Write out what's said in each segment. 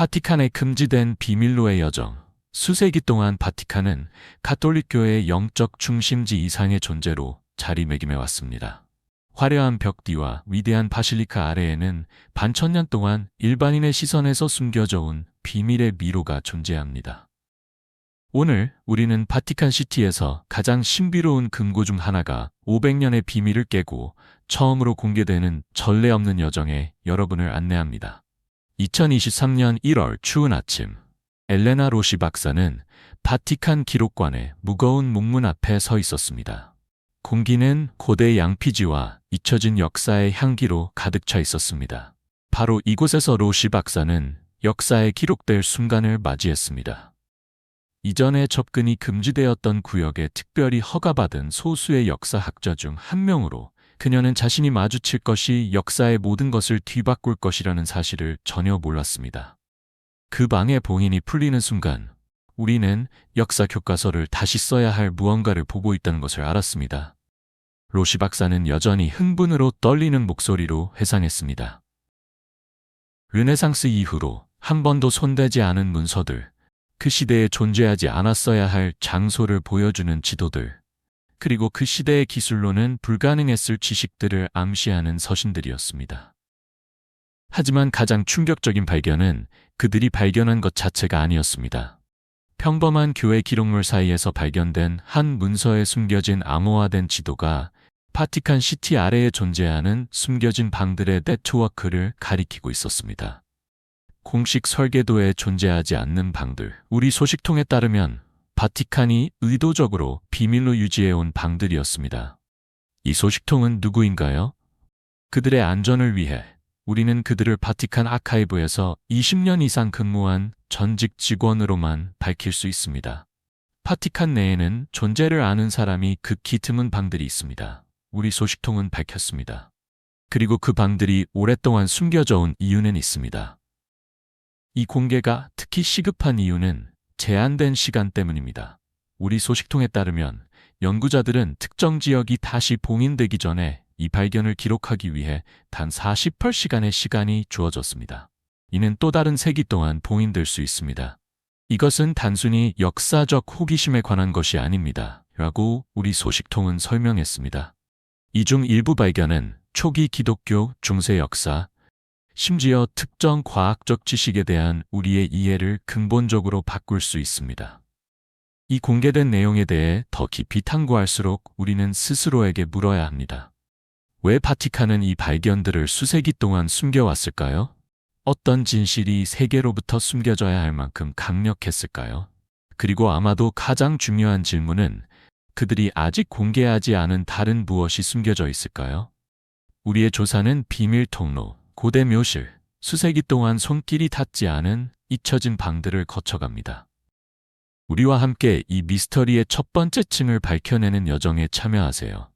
바티칸에 금지된 비밀로의 여정. 수세기 동안 바티칸은 가톨릭교회의 영적 중심지 이상의 존재로 자리매김해 왔습니다. 화려한 벽뒤와 위대한 바실리카 아래에는 반천년 동안 일반인의 시선에서 숨겨져 온 비밀의 미로가 존재합니다. 오늘 우리는 바티칸 시티에서 가장 신비로운 금고 중 하나가 500년의 비밀을 깨고 처음으로 공개되는 전례 없는 여정에 여러분을 안내합니다. 2023년 1월 추운 아침, 엘레나 로시 박사는 바티칸 기록관의 무거운 문문 앞에 서 있었습니다. 공기는 고대 양피지와 잊혀진 역사의 향기로 가득 차 있었습니다. 바로 이곳에서 로시 박사는 역사에 기록될 순간을 맞이했습니다. 이전에 접근이 금지되었던 구역에 특별히 허가받은 소수의 역사학자 중 한 명으로 그녀는 자신이 마주칠 것이 역사의 모든 것을 뒤바꿀 것이라는 사실을 전혀 몰랐습니다. 그 방의 봉인이 풀리는 순간 우리는 역사 교과서를 다시 써야 할 무언가를 보고 있다는 것을 알았습니다. 로시 박사는 여전히 흥분으로 떨리는 목소리로 회상했습니다. 르네상스 이후로 한 번도 손대지 않은 문서들, 그 시대에 존재하지 않았어야 할 장소를 보여주는 지도들, 그리고 그 시대의 기술로는 불가능했을 지식들을 암시하는 서신들이었습니다. 하지만 가장 충격적인 발견은 그들이 발견한 것 자체가 아니었습니다. 평범한 교회 기록물 사이에서 발견된 한 문서에 숨겨진 암호화된 지도가 파티칸 시티 아래에 존재하는 숨겨진 방들의 네트워크를 가리키고 있었습니다. 공식 설계도에 존재하지 않는 방들. 우리 소식통에 따르면 바티칸이 의도적으로 비밀로 유지해온 방들이었습니다. 이 소식통은 누구인가요? 그들의 안전을 위해 우리는 그들을 바티칸 아카이브에서 20년 이상 근무한 전직 직원으로만 밝힐 수 있습니다. 바티칸 내에는 존재를 아는 사람이 극히 드문 방들이 있습니다. 우리 소식통은 밝혔습니다. 그리고 그 방들이 오랫동안 숨겨져 온 이유는 있습니다. 이 공개가 특히 시급한 이유는 제한된 시간 때문입니다. 우리 소식통에 따르면 연구자들은 특정 지역이 다시 봉인되기 전에 이 발견을 기록하기 위해 단 48시간의 시간이 주어졌습니다. 이는 또 다른 세기 동안 봉인될 수 있습니다. 이것은 단순히 역사적 호기심에 관한 것이 아닙니다. 라고 우리 소식통은 설명했습니다. 이 중 일부 발견은 초기 기독교 중세 역사, 심지어 특정 과학적 지식에 대한 우리의 이해를 근본적으로 바꿀 수 있습니다. 이 공개된 내용에 대해 더 깊이 탐구할수록 우리는 스스로에게 물어야 합니다. 왜 바티칸은 이 발견들을 수세기 동안 숨겨왔을까요? 어떤 진실이 세계로부터 숨겨져야 할 만큼 강력했을까요? 그리고 아마도 가장 중요한 질문은 그들이 아직 공개하지 않은 다른 무엇이 숨겨져 있을까요? 우리의 조사는 비밀 통로, 고대 묘실, 수세기 동안 손길이 닿지 않은 잊혀진 방들을 거쳐갑니다. 우리와 함께 이 미스터리의 첫 번째 층을 밝혀내는 여정에 참여하세요.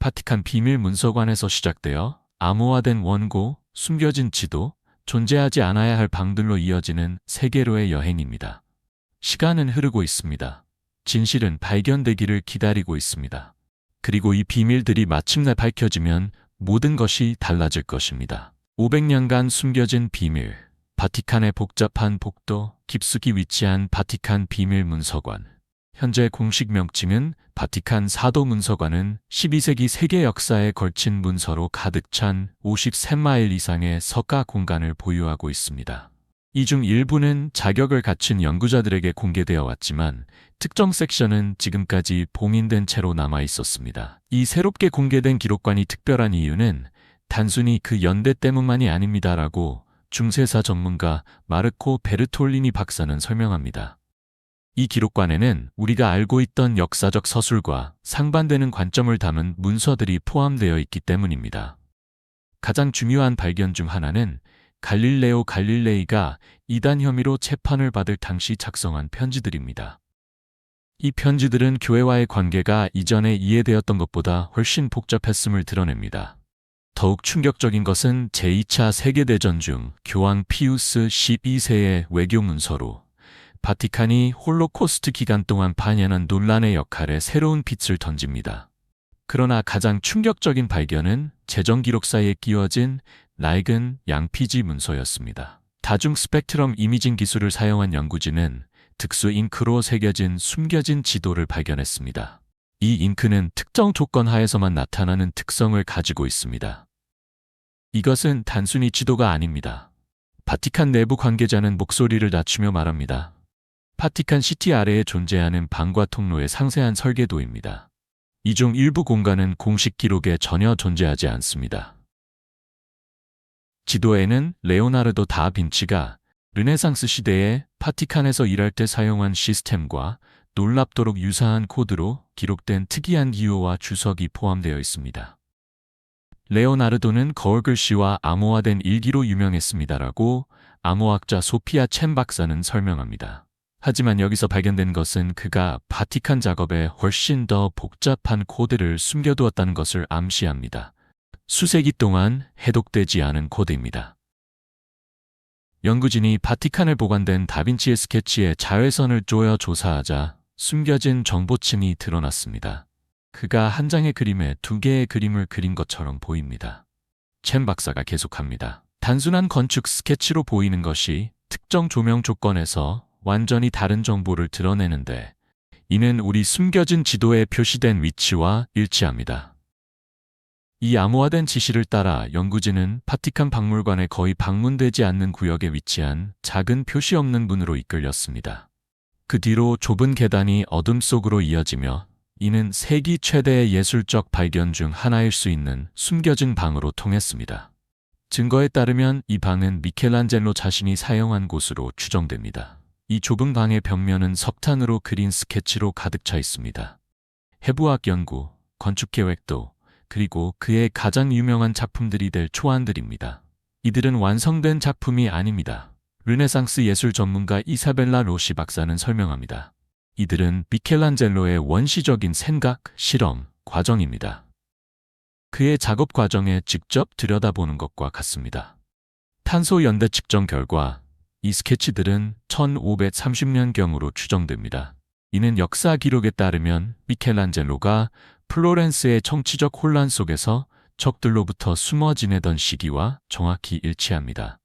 파티칸 비밀 문서관에서 시작되어 암호화된 원고, 숨겨진 지도, 존재하지 않아야 할 방들로 이어지는 세계로의 여행입니다. 시간은 흐르고 있습니다. 진실은 발견되기를 기다리고 있습니다. 그리고 이 비밀들이 마침내 밝혀지면 모든 것이 달라질 것입니다. 500년간 숨겨진 비밀, 바티칸의 복잡한 복도, 깊숙이 위치한 바티칸 비밀 문서관. 현재 공식 명칭은 바티칸 사도 문서관은 12세기 세계 역사에 걸친 문서로 가득 찬 53마일 이상의 서가 공간을 보유하고 있습니다. 이 중 일부는 자격을 갖춘 연구자들에게 공개되어 왔지만 특정 섹션은 지금까지 봉인된 채로 남아 있었습니다. 이 새롭게 공개된 기록관이 특별한 이유는 단순히 그 연대 때문만이 아닙니다라고 중세사 전문가 마르코 베르톨리니 박사는 설명합니다. 이 기록관에는 우리가 알고 있던 역사적 서술과 상반되는 관점을 담은 문서들이 포함되어 있기 때문입니다. 가장 중요한 발견 중 하나는 갈릴레오 갈릴레이가 이단 혐의로 재판을 받을 당시 작성한 편지들입니다. 이 편지들은 교회와의 관계가 이전에 이해되었던 것보다 훨씬 복잡했음을 드러냅니다. 더욱 충격적인 것은 제2차 세계대전 중 교황 피우스 12세의 외교 문서로 바티칸이 홀로코스트 기간 동안 반연한 논란의 역할에 새로운 빛을 던집니다. 그러나 가장 충격적인 발견은 재정 기록 사이에 끼워진 낡은 양피지 문서였습니다. 다중 스펙트럼 이미징 기술을 사용한 연구진은 특수 잉크로 새겨진 숨겨진 지도를 발견했습니다. 이 잉크는 특정 조건 하에서만 나타나는 특성을 가지고 있습니다. 이것은 단순히 지도가 아닙니다. 바티칸 내부 관계자는 목소리를 낮추며 말합니다. 바티칸 시티 아래에 존재하는 방과 통로의 상세한 설계도입니다. 이 중 일부 공간은 공식 기록에 전혀 존재하지 않습니다. 지도에는 레오나르도 다 빈치가 르네상스 시대에 파티칸에서 일할 때 사용한 시스템과 놀랍도록 유사한 코드로 기록된 특이한 기호와 주석이 포함되어 있습니다. 레오나르도는 거울글씨와 암호화된 일기로 유명했습니다라고 암호학자 소피아 첸 박사는 설명합니다. 하지만 여기서 발견된 것은 그가 바티칸 작업에 훨씬 더 복잡한 코드를 숨겨두었다는 것을 암시합니다. 수세기 동안 해독되지 않은 코드입니다. 연구진이 바티칸을 보관된 다빈치의 스케치에 자외선을 쪼여 조사하자 숨겨진 정보층이 드러났습니다. 그가 한 장의 그림에 두 개의 그림을 그린 것처럼 보입니다. 첸 박사가 계속합니다. 단순한 건축 스케치로 보이는 것이 특정 조명 조건에서 완전히 다른 정보를 드러내는데 이는 우리 숨겨진 지도에 표시된 위치와 일치합니다. 이 암호화된 지시를 따라 연구진은 파티칸 박물관에 거의 방문되지 않는 구역에 위치한 작은 표시 없는 문으로 이끌렸습니다. 그 뒤로 좁은 계단이 어둠 속으로 이어지며 이는 세기 최대의 예술적 발견 중 하나일 수 있는 숨겨진 방으로 통했습니다. 증거에 따르면 이 방은 미켈란젤로 자신이 사용한 곳으로 추정됩니다. 이 좁은 방의 벽면은 석탄으로 그린 스케치로 가득 차 있습니다. 해부학 연구, 건축 계획도 그리고 그의 가장 유명한 작품들이 될 초안들입니다. 이들은 완성된 작품이 아닙니다. 르네상스 예술 전문가 이사벨라 로시 박사는 설명합니다. 이들은 미켈란젤로의 원시적인 생각, 실험, 과정입니다. 그의 작업 과정에 직접 들여다보는 것과 같습니다. 탄소 연대 측정 결과 이 스케치들은 1530년경으로 추정됩니다. 이는 역사 기록에 따르면 미켈란젤로가 플로렌스의 정치적 혼란 속에서 적들로부터 숨어 지내던 시기와 정확히 일치합니다.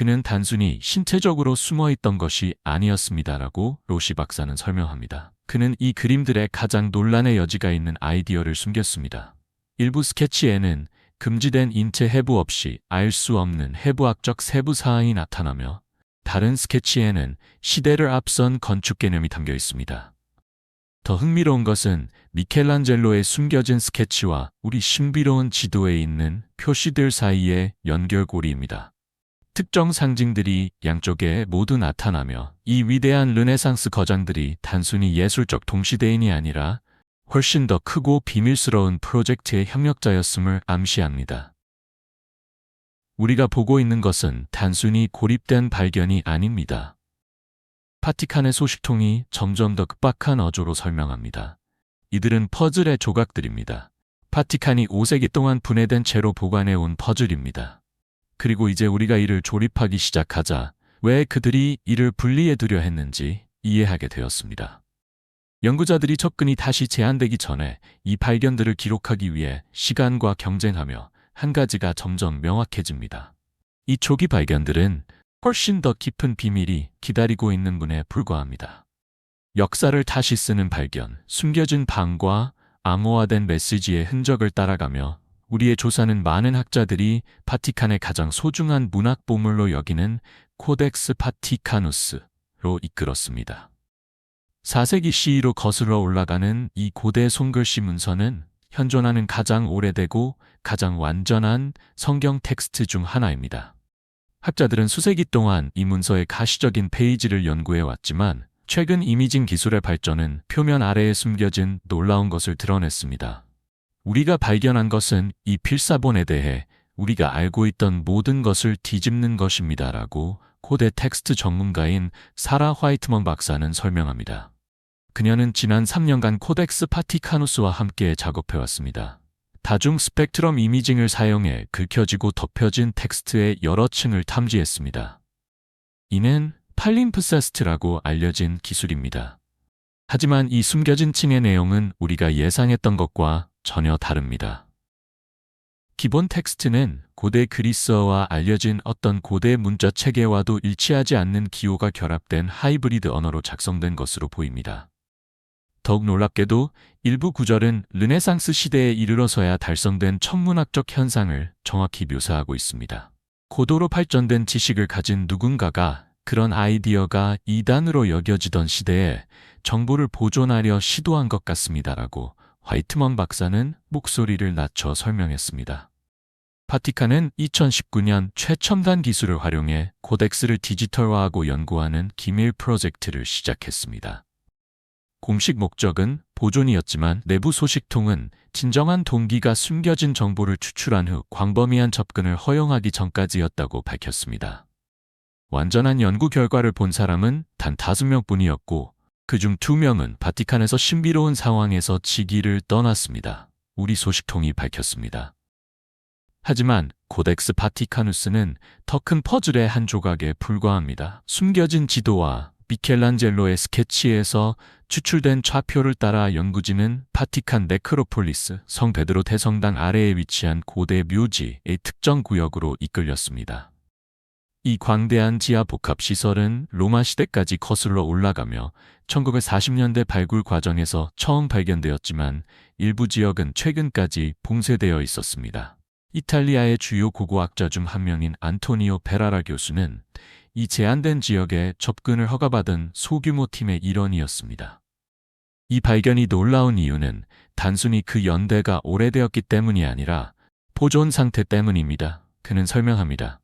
그는 단순히 신체적으로 숨어 있던 것이 아니었습니다라고 로시 박사는 설명합니다. 그는 이 그림들의 가장 논란의 여지가 있는 아이디어를 숨겼습니다. 일부 스케치에는 금지된 인체 해부 없이 알 수 없는 해부학적 세부 사항이 나타나며 다른 스케치에는 시대를 앞선 건축 개념이 담겨 있습니다. 더 흥미로운 것은 미켈란젤로의 숨겨진 스케치와 우리 신비로운 지도에 있는 표시들 사이의 연결고리입니다. 특정 상징들이 양쪽에 모두 나타나며 이 위대한 르네상스 거장들이 단순히 예술적 동시대인이 아니라 훨씬 더 크고 비밀스러운 프로젝트의 협력자였음을 암시합니다. 우리가 보고 있는 것은 단순히 고립된 발견이 아닙니다. 파티칸의 소식통이 점점 더 급박한 어조로 설명합니다. 이들은 퍼즐의 조각들입니다. 파티칸이 5세기 동안 분해된 채로 보관해온 퍼즐입니다. 그리고 이제 우리가 이를 조립하기 시작하자 왜 그들이 이를 분리해 두려 했는지 이해하게 되었습니다. 연구자들이 접근이 다시 제한되기 전에 이 발견들을 기록하기 위해 시간과 경쟁하며 한 가지가 점점 명확해집니다. 이 초기 발견들은 훨씬 더 깊은 비밀이 기다리고 있는 분에 불과합니다. 역사를 다시 쓰는 발견, 숨겨진 방과 암호화된 메시지의 흔적을 따라가며 우리의 조사는 많은 학자들이 파티칸의 가장 소중한 문학 보물로 여기는 코덱스 파티카누스로 이끌었습니다. 4세기 CE로 거슬러 올라가는 이 고대 손글씨 문서는 현존하는 가장 오래되고 가장 완전한 성경 텍스트 중 하나입니다. 학자들은 수세기 동안 이 문서의 가시적인 페이지를 연구해 왔지만 최근 이미징 기술의 발전은 표면 아래에 숨겨진 놀라운 것을 드러냈습니다. 우리가 발견한 것은 이 필사본에 대해 우리가 알고 있던 모든 것을 뒤집는 것입니다 라고 고대 텍스트 전문가인 사라 화이트먼 박사는 설명합니다. 그녀는 지난 3년간 코덱스 파티카누스와 함께 작업해왔습니다. 다중 스펙트럼 이미징을 사용해 긁혀지고 덮여진 텍스트의 여러 층을 탐지했습니다. 이는 팔림프세스트라고 알려진 기술입니다. 하지만 이 숨겨진 층의 내용은 우리가 예상했던 것과 전혀 다릅니다. 기본 텍스트는 고대 그리스어와 알려진 어떤 고대 문자 체계와도 일치하지 않는 기호가 결합된 하이브리드 언어로 작성된 것으로 보입니다. 더욱 놀랍게도 일부 구절은 르네상스 시대에 이르러서야 달성된 천문학적 현상을 정확히 묘사하고 있습니다. 고도로 발전된 지식을 가진 누군가가 그런 아이디어가 이단으로 여겨지던 시대에 정보를 보존하려 시도한 것 같습니다라고 화이트먼 박사는 목소리를 낮춰 설명했습니다. 바티칸은 2019년 최첨단 기술을 활용해 코덱스를 디지털화하고 연구하는 기밀 프로젝트를 시작했습니다. 공식 목적은 보존이었지만 내부 소식통은 진정한 동기가 숨겨진 정보를 추출한 후 광범위한 접근을 허용하기 전까지였다고 밝혔습니다. 완전한 연구 결과를 본 사람은 단 다섯 명뿐이었고 그중 두 명은 바티칸에서 신비로운 상황에서 직위를 떠났습니다. 우리 소식통이 밝혔습니다. 하지만 코덱스 바티카누스는 더 큰 퍼즐의 한 조각에 불과합니다. 숨겨진 지도와 미켈란젤로의 스케치에서 추출된 좌표를 따라 연구진은 파티칸 네크로폴리스 성 베드로 대성당 아래에 위치한 고대 묘지의 특정 구역으로 이끌렸습니다. 이 광대한 지하 복합 시설은 로마 시대까지 거슬러 올라가며 1940년대 발굴 과정에서 처음 발견되었지만 일부 지역은 최근까지 봉쇄되어 있었습니다. 이탈리아의 주요 고고학자 중 한 명인 안토니오 베라라 교수는 이 제한된 지역에 접근을 허가받은 소규모 팀의 일원이었습니다. 이 발견이 놀라운 이유는 단순히 그 연대가 오래되었기 때문이 아니라 보존 상태 때문입니다. 그는 설명합니다.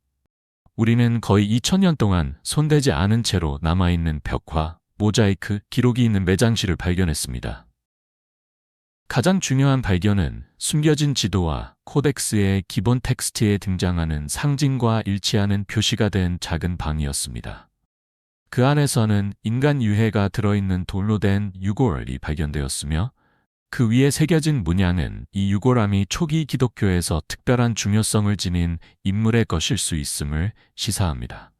우리는 거의 2000년 동안 손대지 않은 채로 남아있는 벽화, 모자이크, 기록이 있는 매장실을 발견했습니다. 가장 중요한 발견은 숨겨진 지도와 코덱스의 기본 텍스트에 등장하는 상징과 일치하는 표시가 된 작은 방이었습니다. 그 안에서는 인간 유해가 들어있는 돌로 된 유골이 발견되었으며 그 위에 새겨진 문양은 이 유골함이 초기 기독교에서 특별한 중요성을 지닌 인물의 것일 수 있음을 시사합니다.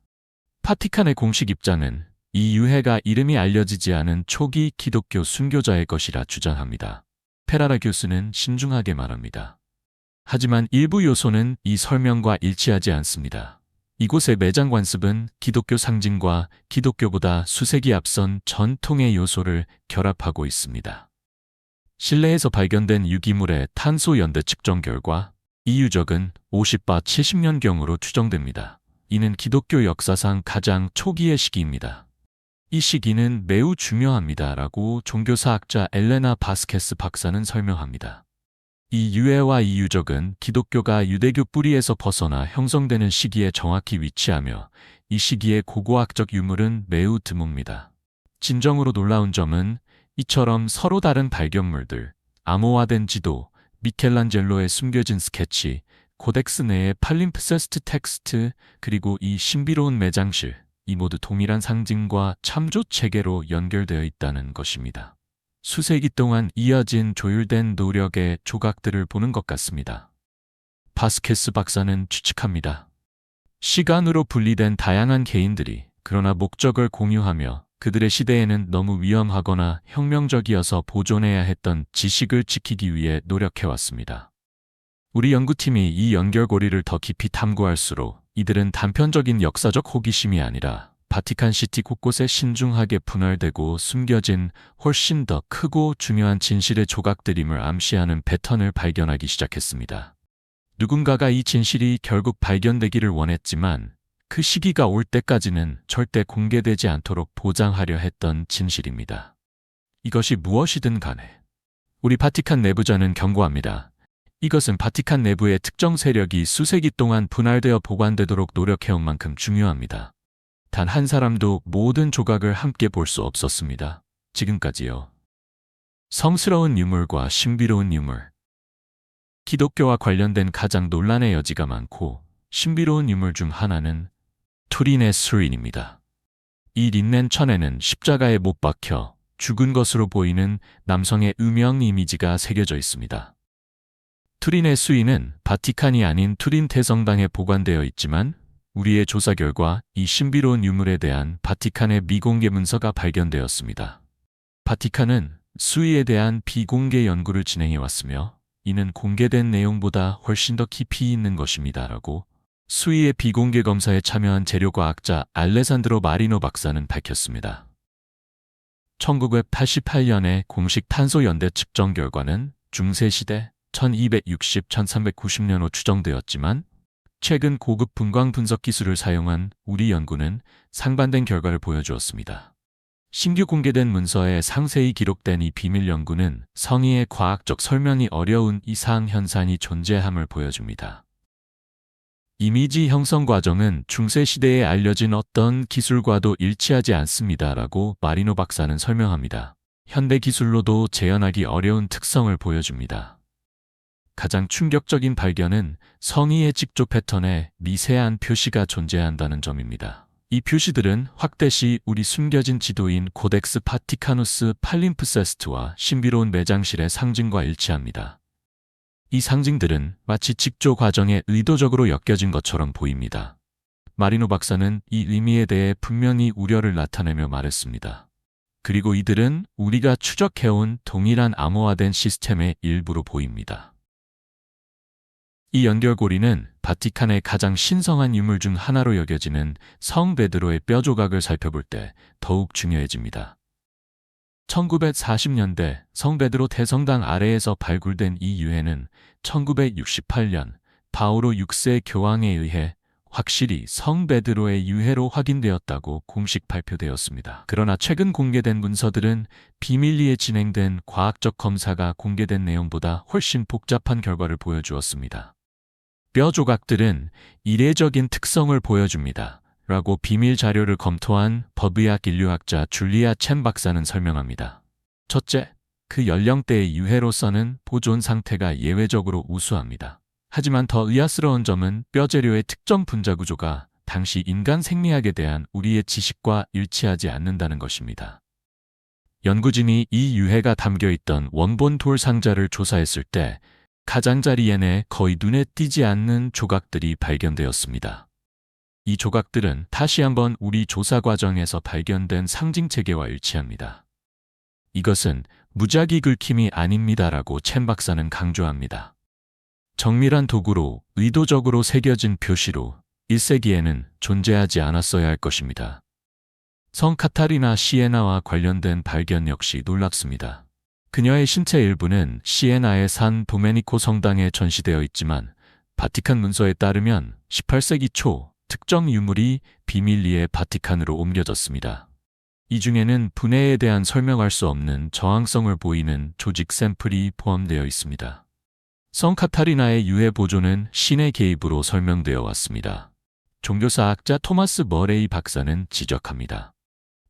파티칸의 공식 입장은 이 유해가 이름이 알려지지 않은 초기 기독교 순교자의 것이라 주장합니다. 페라라 교수는 신중하게 말합니다. 하지만 일부 요소는 이 설명과 일치하지 않습니다. 이곳의 매장 관습은 기독교 상징과 기독교보다 수세기 앞선 전통의 요소를 결합하고 있습니다. 실내에서 발견된 유기물의 탄소 연대 측정 결과 이 유적은 50바 70년경으로 추정됩니다. 이는 기독교 역사상 가장 초기의 시기입니다. 이 시기는 매우 중요합니다 라고 종교사학자 엘레나 바스케스 박사는 설명합니다. 이 유해와 이 유적은 기독교가 유대교 뿌리에서 벗어나 형성되는 시기에 정확히 위치하며 이 시기의 고고학적 유물은 매우 드뭅니다. 진정으로 놀라운 점은 이처럼 서로 다른 발견물들, 암호화된 지도, 미켈란젤로의 숨겨진 스케치, 코덱스 내의 팔림프세스트 텍스트, 그리고 이 신비로운 매장실, 이 모두 동일한 상징과 참조 체계로 연결되어 있다는 것입니다. 수세기 동안 이어진 조율된 노력의 조각들을 보는 것 같습니다. 바스케스 박사는 추측합니다. 시간으로 분리된 다양한 개인들이 그러나 목적을 공유하며 그들의 시대에는 너무 위험하거나 혁명적이어서 보존해야 했던 지식을 지키기 위해 노력해왔습니다. 우리 연구팀이 이 연결고리를 더 깊이 탐구할수록 이들은 단편적인 역사적 호기심이 아니라 바티칸 시티 곳곳에 신중하게 분할되고 숨겨진 훨씬 더 크고 중요한 진실의 조각들임을 암시하는 패턴을 발견하기 시작했습니다. 누군가가 이 진실이 결국 발견되기를 원했지만 그 시기가 올 때까지는 절대 공개되지 않도록 보장하려 했던 진실입니다. 이것이 무엇이든 간에 우리 바티칸 내부자는 경고합니다. 이것은 바티칸 내부의 특정 세력이 수세기 동안 분할되어 보관되도록 노력해온 만큼 중요합니다. 단 한 사람도 모든 조각을 함께 볼 수 없었습니다. 지금까지요. 성스러운 유물과 신비로운 유물. 기독교와 관련된 가장 논란의 여지가 많고 신비로운 유물 중 하나는 투린의 수린입니다. 이 린넨 천에는 십자가에 못 박혀 죽은 것으로 보이는 남성의 음영 이미지가 새겨져 있습니다. 투린의 수인은 바티칸이 아닌 투린 태성당에 보관되어 있지만 우리의 조사 결과 이 신비로운 유물에 대한 바티칸의 미공개 문서가 발견되었습니다. 바티칸은 수위에 대한 비공개 연구를 진행해 왔으며 이는 공개된 내용보다 훨씬 더 깊이 있는 것입니다 라고 수위의 비공개 검사에 참여한 재료과학자 알레산드로 마리노 박사는 밝혔습니다. 1988년에 공식 탄소 연대 측정 결과는 중세시대 1260-1390년로 추정되었지만 최근 고급 분광 분석 기술을 사용한 우리 연구는 상반된 결과를 보여주었습니다. 신규 공개된 문서에 상세히 기록된 이 비밀 연구는 성의의 과학적 설명이 어려운 이상 현상이 존재함을 보여줍니다. 이미지 형성 과정은 중세시대에 알려진 어떤 기술과도 일치하지 않습니다 라고 마리노 박사는 설명합니다. 현대 기술로도 재현하기 어려운 특성을 보여줍니다. 가장 충격적인 발견은 성의의 직조 패턴에 미세한 표시가 존재한다는 점입니다. 이 표시들은 확대 시 우리 숨겨진 지도인 코덱스 파티카누스 팔림프세스트와 신비로운 매장실의 상징과 일치합니다. 이 상징들은 마치 직조 과정에 의도적으로 엮여진 것처럼 보입니다. 마리노 박사는 이 의미에 대해 분명히 우려를 나타내며 말했습니다. 그리고 이들은 우리가 추적해온 동일한 암호화된 시스템의 일부로 보입니다. 이 연결고리는 바티칸의 가장 신성한 유물 중 하나로 여겨지는 성 베드로의 뼈 조각을 살펴볼 때 더욱 중요해집니다. 1940년대 성베드로 대성당 아래에서 발굴된 이 유해는 1968년 바오로 6세 교황에 의해 확실히 성베드로의 유해로 확인되었다고 공식 발표되었습니다. 그러나 최근 공개된 문서들은 비밀리에 진행된 과학적 검사가 공개된 내용보다 훨씬 복잡한 결과를 보여주었습니다. 뼈 조각들은 이례적인 특성을 보여줍니다. 라고 비밀 자료를 검토한 법의학 인류학자 줄리아 첸 박사는 설명합니다. 첫째, 그 연령대의 유해로서는 보존 상태가 예외적으로 우수합니다. 하지만 더 의아스러운 점은 뼈 재료의 특정 분자 구조가 당시 인간 생리학에 대한 우리의 지식과 일치하지 않는다는 것입니다. 연구진이 이 유해가 담겨 있던 원본 돌 상자를 조사했을 때 가장자리에는 거의 눈에 띄지 않는 조각들이 발견되었습니다. 이 조각들은 다시 한번 우리 조사 과정에서 발견된 상징 체계와 일치합니다. 이것은 무작위 긁힘이 아닙니다라고 첸 박사는 강조합니다. 정밀한 도구로 의도적으로 새겨진 표시로 1세기에는 존재하지 않았어야 할 것입니다. 성 카타리나 시에나와 관련된 발견 역시 놀랍습니다. 그녀의 신체 일부는 시에나의 산 도메니코 성당에 전시되어 있지만 바티칸 문서에 따르면 18세기 초 특정 유물이 비밀리에 바티칸으로 옮겨졌습니다. 이 중에는 분해에 대한 설명할 수 없는 저항성을 보이는 조직 샘플이 포함되어 있습니다. 성 카타리나의 유해 보존은 신의 개입으로 설명되어 왔습니다. 종교사학자 토마스 머레이 박사는 지적합니다.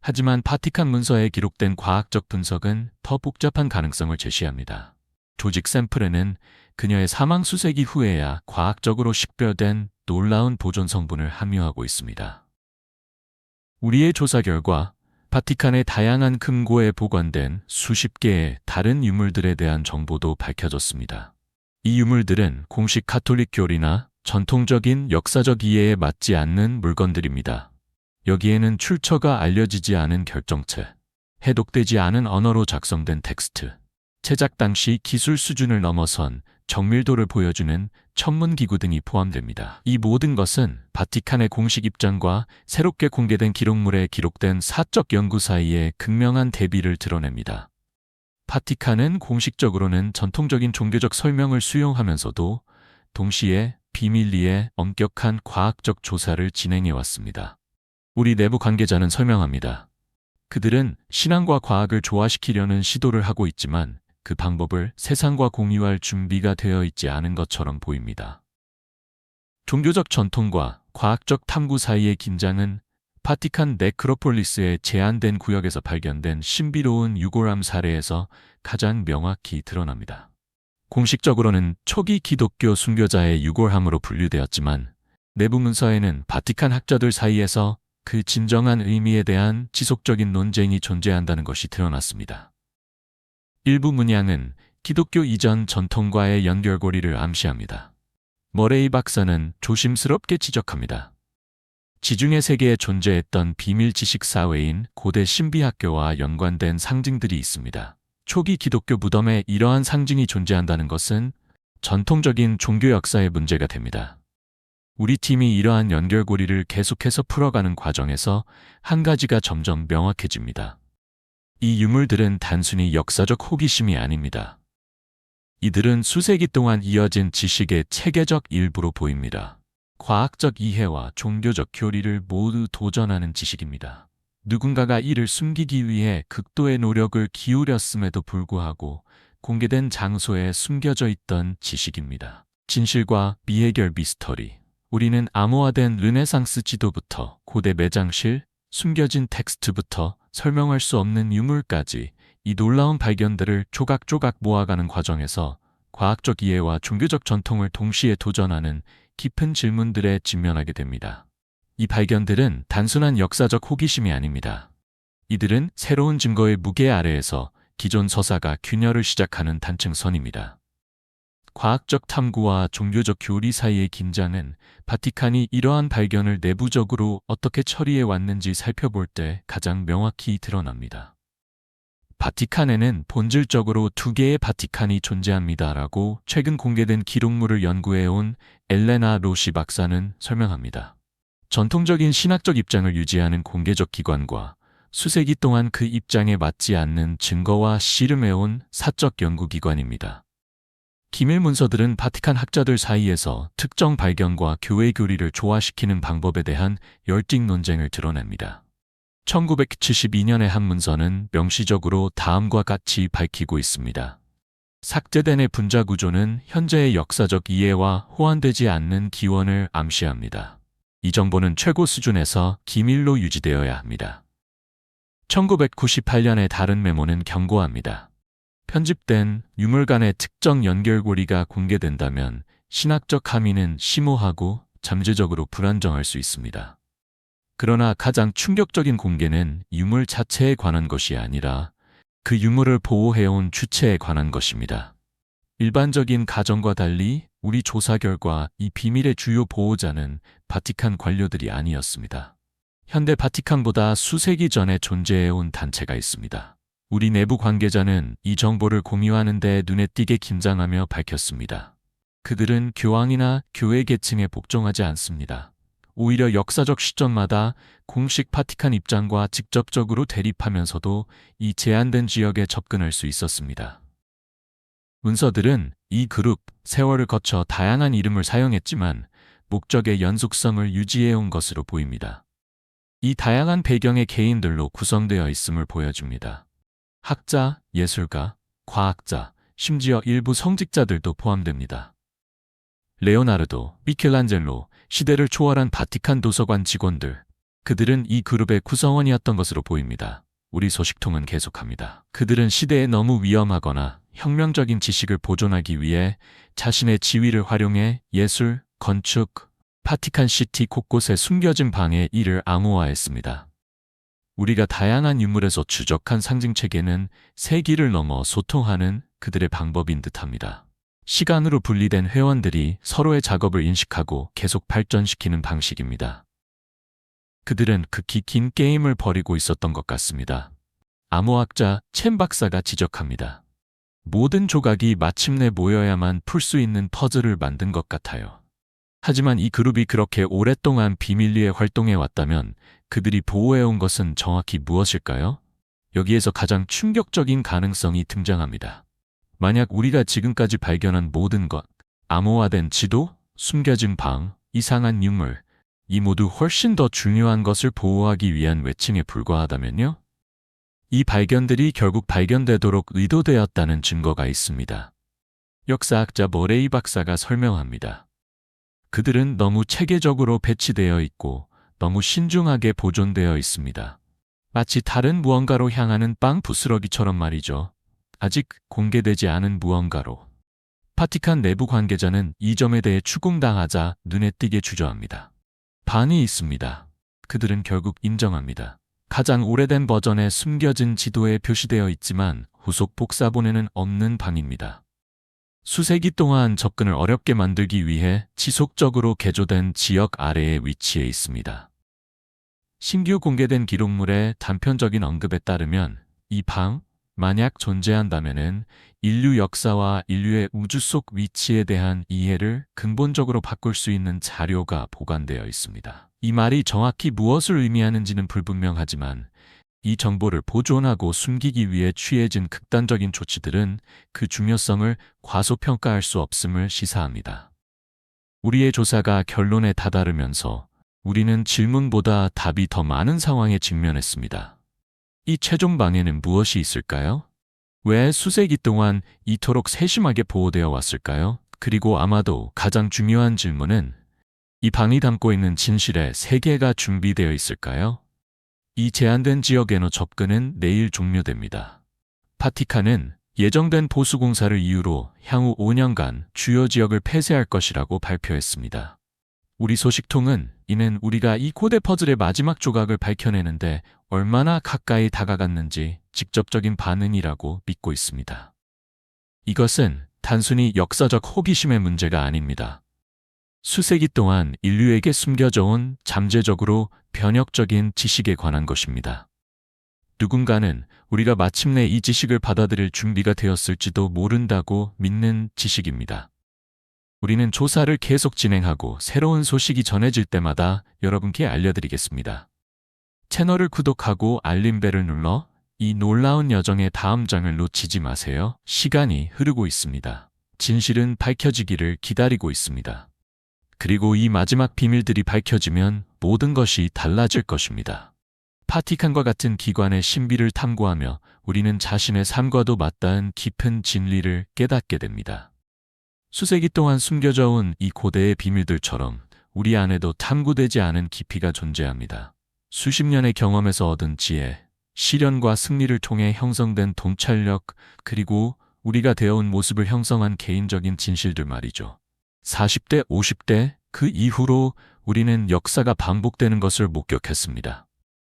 하지만 파티칸 문서에 기록된 과학적 분석은 더 복잡한 가능성을 제시합니다. 조직 샘플에는 그녀의 사망 수세기 후에야 과학적으로 식별된 놀라운 보존 성분을 함유하고 있습니다. 우리의 조사 결과 바티칸의 다양한 금고에 보관된 수십 개의 다른 유물들에 대한 정보도 밝혀졌습니다. 이 유물들은 공식 카톨릭 교리나 전통적인 역사적 이해에 맞지 않는 물건들입니다. 여기에는 출처가 알려지지 않은 결정체, 해독되지 않은 언어로 작성된 텍스트, 제작 당시 기술 수준을 넘어선 정밀도를 보여주는 천문기구 등이 포함됩니다. 이 모든 것은 바티칸의 공식 입장과 새롭게 공개된 기록물에 기록된 사적 연구 사이의 극명한 대비를 드러냅니다. 바티칸은 공식적으로는 전통적인 종교적 설명을 수용하면서도 동시에 비밀리에 엄격한 과학적 조사를 진행해 왔습니다. 우리 내부 관계자는 설명합니다. 그들은 신앙과 과학을 조화시키려는 시도를 하고 있지만 그 방법을 세상과 공유할 준비가 되어 있지 않은 것처럼 보입니다. 종교적 전통과 과학적 탐구 사이의 긴장은 파티칸 네크로폴리스의 제한된 구역에서 발견된 신비로운 유골암 사례에서 가장 명확히 드러납니다. 공식적으로는 초기 기독교 순교자의 유골함으로 분류되었지만 내부 문서에는 바티칸 학자들 사이에서 그 진정한 의미에 대한 지속적인 논쟁이 존재한다는 것이 드러났습니다. 일부 문양은 기독교 이전 전통과의 연결고리를 암시합니다. 머레이 박사는 조심스럽게 지적합니다. 지중해 세계에 존재했던 비밀 지식 사회인 고대 신비학교와 연관된 상징들이 있습니다. 초기 기독교 무덤에 이러한 상징이 존재한다는 것은 전통적인 종교 역사의 문제가 됩니다. 우리 팀이 이러한 연결고리를 계속해서 풀어가는 과정에서 한 가지가 점점 명확해집니다. 이 유물들은 단순히 역사적 호기심이 아닙니다. 이들은 수세기 동안 이어진 지식의 체계적 일부로 보입니다. 과학적 이해와 종교적 교리를 모두 도전하는 지식입니다. 누군가가 이를 숨기기 위해 극도의 노력을 기울였음에도 불구하고 공개된 장소에 숨겨져 있던 지식입니다. 진실과 미해결 미스터리. 우리는 암호화된 르네상스 지도부터 고대 매장실, 숨겨진 텍스트부터 설명할 수 없는 유물까지 이 놀라운 발견들을 조각조각 모아가는 과정에서 과학적 이해와 종교적 전통을 동시에 도전하는 깊은 질문들에 직면하게 됩니다. 이 발견들은 단순한 역사적 호기심이 아닙니다. 이들은 새로운 증거의 무게 아래에서 기존 서사가 균열을 시작하는 단층선입니다. 과학적 탐구와 종교적 교리 사이의 긴장은 바티칸이 이러한 발견을 내부적으로 어떻게 처리해 왔는지 살펴볼 때 가장 명확히 드러납니다. 바티칸에는 본질적으로 두 개의 바티칸이 존재합니다라고 최근 공개된 기록물을 연구해온 엘레나 로시 박사는 설명합니다. 전통적인 신학적 입장을 유지하는 공개적 기관과 수세기 동안 그 입장에 맞지 않는 증거와 씨름해온 사적 연구기관입니다. 기밀 문서들은 바티칸 학자들 사이에서 특정 발견과 교회 교리를 조화시키는 방법에 대한 열띤 논쟁을 드러냅니다. 1972년의 한 문서는 명시적으로 다음과 같이 밝히고 있습니다. 삭제된의 분자 구조는 현재의 역사적 이해와 호환되지 않는 기원을 암시합니다. 이 정보는 최고 수준에서 기밀로 유지되어야 합니다. 1998년의 다른 메모는 경고합니다. 편집된 유물 간의 특정 연결고리가 공개된다면 신학적 함의는 심오하고 잠재적으로 불안정할 수 있습니다. 그러나 가장 충격적인 공개는 유물 자체에 관한 것이 아니라 그 유물을 보호해온 주체에 관한 것입니다. 일반적인 가정과 달리 우리 조사 결과 이 비밀의 주요 보호자는 바티칸 관료들이 아니었습니다. 현대 바티칸보다 수세기 전에 존재해온 단체가 있습니다. 우리 내부 관계자는 이 정보를 공유하는 데 눈에 띄게 긴장하며 밝혔습니다. 그들은 교황이나 교회 계층에 복종하지 않습니다. 오히려 역사적 시점마다 공식 파티칸 입장과 직접적으로 대립하면서도 이 제한된 지역에 접근할 수 있었습니다. 문서들은 이 그룹, 세월을 거쳐 다양한 이름을 사용했지만 목적의 연속성을 유지해온 것으로 보입니다. 이 다양한 배경의 개인들로 구성되어 있음을 보여줍니다. 학자, 예술가, 과학자, 심지어 일부 성직자들도 포함됩니다. 레오나르도, 미켈란젤로, 시대를 초월한 바티칸 도서관 직원들, 그들은 이 그룹의 구성원이었던 것으로 보입니다. 우리 소식통은 계속합니다. 그들은 시대에 너무 위험하거나 혁명적인 지식을 보존하기 위해 자신의 지위를 활용해 예술, 건축, 파티칸 시티 곳곳에 숨겨진 방의 일을 암호화했습니다. 우리가 다양한 유물에서 추적한 상징 체계는 세기를 넘어 소통하는 그들의 방법인 듯합니다. 시간으로 분리된 회원들이 서로의 작업을 인식하고 계속 발전시키는 방식입니다. 그들은 극히 긴 게임을 벌이고 있었던 것 같습니다. 암호학자 첸 박사가 지적합니다. 모든 조각이 마침내 모여야만 풀 수 있는 퍼즐을 만든 것 같아요. 하지만 이 그룹이 그렇게 오랫동안 비밀리에 활동해 왔다면 그들이 보호해온 것은 정확히 무엇일까요? 여기에서 가장 충격적인 가능성이 등장합니다. 만약 우리가 지금까지 발견한 모든 것, 암호화된 지도, 숨겨진 방, 이상한 유물, 이 모두 훨씬 더 중요한 것을 보호하기 위한 외침에 불과하다면요? 이 발견들이 결국 발견되도록 의도되었다는 증거가 있습니다. 역사학자 머레이 박사가 설명합니다. 그들은 너무 체계적으로 배치되어 있고 너무 신중하게 보존되어 있습니다. 마치 다른 무언가로 향하는 빵 부스러기처럼 말이죠. 아직 공개되지 않은 무언가로. 파티칸 내부 관계자는 이 점에 대해 추궁당하자 눈에 띄게 주저합니다. 반이 있습니다. 그들은 결국 인정합니다. 가장 오래된 버전에 숨겨진 지도에 표시되어 있지만 후속 복사본에는 없는 방입니다. 수세기 동안 접근을 어렵게 만들기 위해 지속적으로 개조된 지역 아래에 위치해 있습니다. 신규 공개된 기록물의 단편적인 언급에 따르면 이 방, 만약 존재한다면은 인류 역사와 인류의 우주 속 위치에 대한 이해를 근본적으로 바꿀 수 있는 자료가 보관되어 있습니다. 이 말이 정확히 무엇을 의미하는지는 불분명하지만 이 정보를 보존하고 숨기기 위해 취해진 극단적인 조치들은 그 중요성을 과소평가할 수 없음을 시사합니다. 우리의 조사가 결론에 다다르면서 우리는 질문보다 답이 더 많은 상황에 직면했습니다. 이 최종 방에는 무엇이 있을까요? 왜 수세기 동안 이토록 세심하게 보호되어 왔을까요? 그리고 아마도 가장 중요한 질문은 이 방이 담고 있는 진실의 세 개가 준비되어 있을까요? 이 제한된 지역에너 접근은 내일 종료됩니다. 파티칸은 예정된 보수공사를 이유로 향후 5년간 주요 지역을 폐쇄할 것이라고 발표했습니다. 우리 소식통은 이는 우리가 이 고대 퍼즐의 마지막 조각을 밝혀내는데 얼마나 가까이 다가갔는지 직접적인 반응이라고 믿고 있습니다. 이것은 단순히 역사적 호기심의 문제가 아닙니다. 수세기 동안 인류에게 숨겨져 온 잠재적으로 변혁적인 지식에 관한 것입니다. 누군가는 우리가 마침내 이 지식을 받아들일 준비가 되었을지도 모른다고 믿는 지식입니다. 우리는 조사를 계속 진행하고 새로운 소식이 전해질 때마다 여러분께 알려드리겠습니다. 채널을 구독하고 알림벨을 눌러 이 놀라운 여정의 다음 장을 놓치지 마세요. 시간이 흐르고 있습니다. 진실은 밝혀지기를 기다리고 있습니다. 그리고 이 마지막 비밀들이 밝혀지면 모든 것이 달라질 것입니다. 파티칸과 같은 기관의 신비를 탐구하며 우리는 자신의 삶과도 맞닿은 깊은 진리를 깨닫게 됩니다. 수세기 동안 숨겨져 온 이 고대의 비밀들처럼 우리 안에도 탐구되지 않은 깊이가 존재합니다. 수십 년의 경험에서 얻은 지혜, 시련과 승리를 통해 형성된 통찰력, 그리고 우리가 되어온 모습을 형성한 개인적인 진실들 말이죠. 40대, 50대, 그 이후로 우리는 역사가 반복되는 것을 목격했습니다.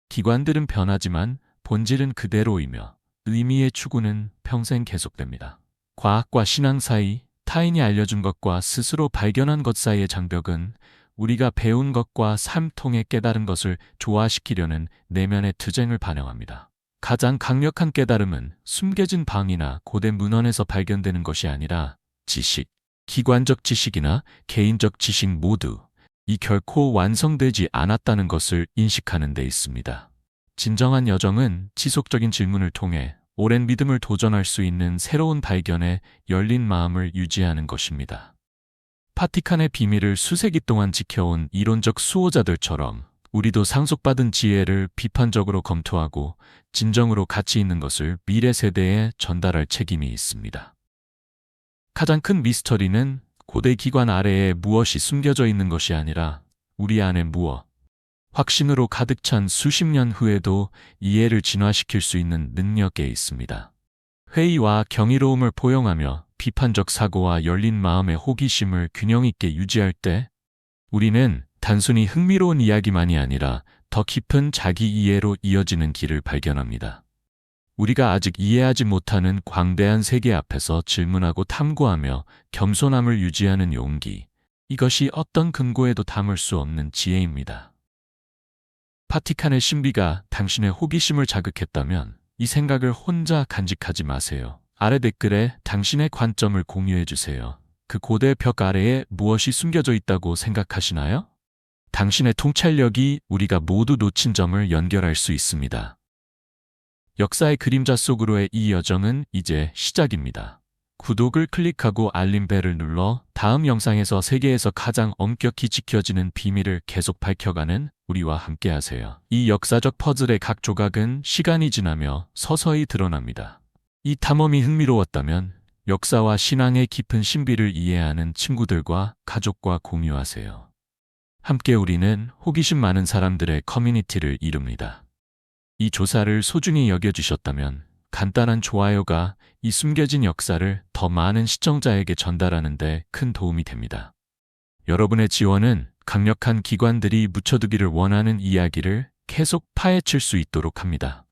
기관들은 변하지만 본질은 그대로이며 의미의 추구는 평생 계속됩니다. 과학과 신앙 사이, 타인이 알려준 것과 스스로 발견한 것 사이의 장벽은 우리가 배운 것과 삶 통해 깨달은 것을 조화시키려는 내면의 투쟁을 반영합니다. 가장 강력한 깨달음은 숨겨진 방이나 고대 문헌에서 발견되는 것이 아니라 지식, 기관적 지식이나 개인적 지식 모두 이 결코 완성되지 않았다는 것을 인식하는 데 있습니다. 진정한 여정은 지속적인 질문을 통해 오랜 믿음을 도전할 수 있는 새로운 발견에 열린 마음을 유지하는 것입니다. 파티칸의 비밀을 수세기 동안 지켜온 이론적 수호자들처럼 우리도 상속받은 지혜를 비판적으로 검토하고 진정으로 가치 있는 것을 미래 세대에 전달할 책임이 있습니다. 가장 큰 미스터리는 고대 기관 아래에 무엇이 숨겨져 있는 것이 아니라 우리 안에 무엇, 확신으로 가득 찬 수십 년 후에도 이해를 진화시킬 수 있는 능력에 있습니다. 회의와 경이로움을 포용하며 비판적 사고와 열린 마음의 호기심을 균형 있게 유지할 때 우리는 단순히 흥미로운 이야기만이 아니라 더 깊은 자기 이해로 이어지는 길을 발견합니다. 우리가 아직 이해하지 못하는 광대한 세계 앞에서 질문하고 탐구하며 겸손함을 유지하는 용기. 이것이 어떤 근거에도 담을 수 없는 지혜입니다. 파티칸의 신비가 당신의 호기심을 자극했다면 이 생각을 혼자 간직하지 마세요. 아래 댓글에 당신의 관점을 공유해 주세요. 그 고대 벽 아래에 무엇이 숨겨져 있다고 생각하시나요? 당신의 통찰력이 우리가 모두 놓친 점을 연결할 수 있습니다. 역사의 그림자 속으로의 이 여정은 이제 시작입니다. 구독을 클릭하고 알림벨을 눌러 다음 영상에서 세계에서 가장 엄격히 지켜지는 비밀을 계속 밝혀가는 우리와 함께 하세요. 이 역사적 퍼즐의 각 조각은 시간이 지나며 서서히 드러납니다. 이 탐험이 흥미로웠다면 역사와 신앙의 깊은 신비를 이해하는 친구들과 가족과 공유하세요. 함께 우리는 호기심 많은 사람들의 커뮤니티를 이룹니다. 이 조사를 소중히 여겨주셨다면 간단한 좋아요가 이 숨겨진 역사를 더 많은 시청자에게 전달하는 데 큰 도움이 됩니다. 여러분의 지원은 강력한 기관들이 묻혀두기를 원하는 이야기를 계속 파헤칠 수 있도록 합니다.